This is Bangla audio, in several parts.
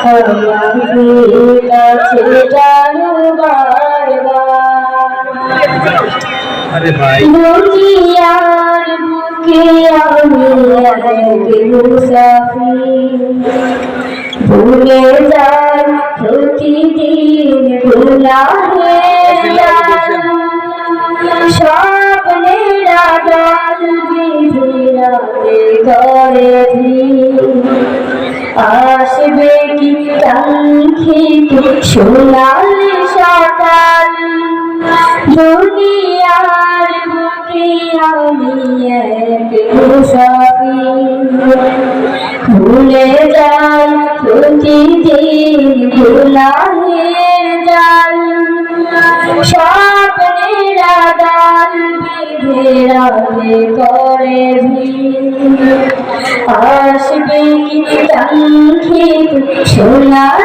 আমাকে কাছে টানো বারবার আরে ভাই। দুনিয়ার বুকে আমি এক মুসাফির ভুলে যাই প্রতিদিন কাঙ্ক্ষিত সোনালি সকাল দুনিয়ার বুকে আমি এক মুসাফির ভুলে যাই প্রতিদিন ভুলা হয়ে যাই স্বপ্নের আদান বিধেরাতে করে আসবে কি কাঙ্ক্ষিত সোনার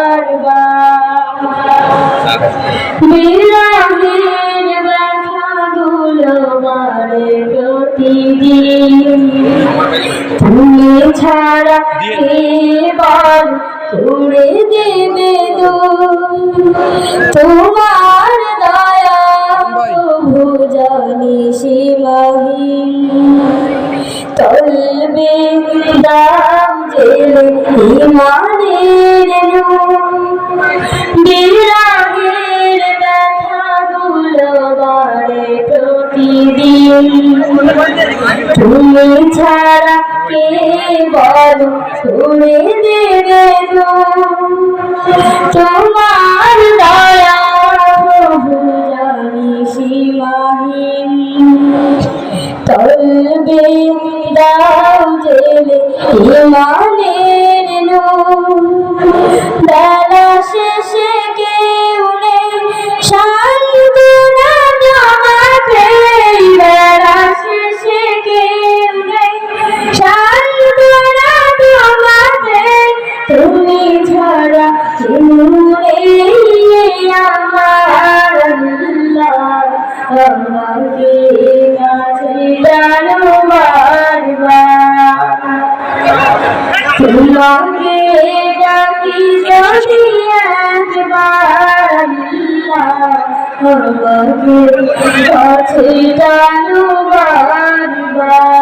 প্রতিদিন। তুমি ছাড়া বল করে দেবে তোমার দয়া প্রভু জানি সীমাহীন তলবে দাম জেলে তুমি ছাড়া কে বল তুমি দেবে তোমার দয়া জানি তলবে দাও জেলে ইমানের আমাকে কাছে বারবার তোমাকে ডাকি যদি একবার আল্লাহ কাছে টানো বারবার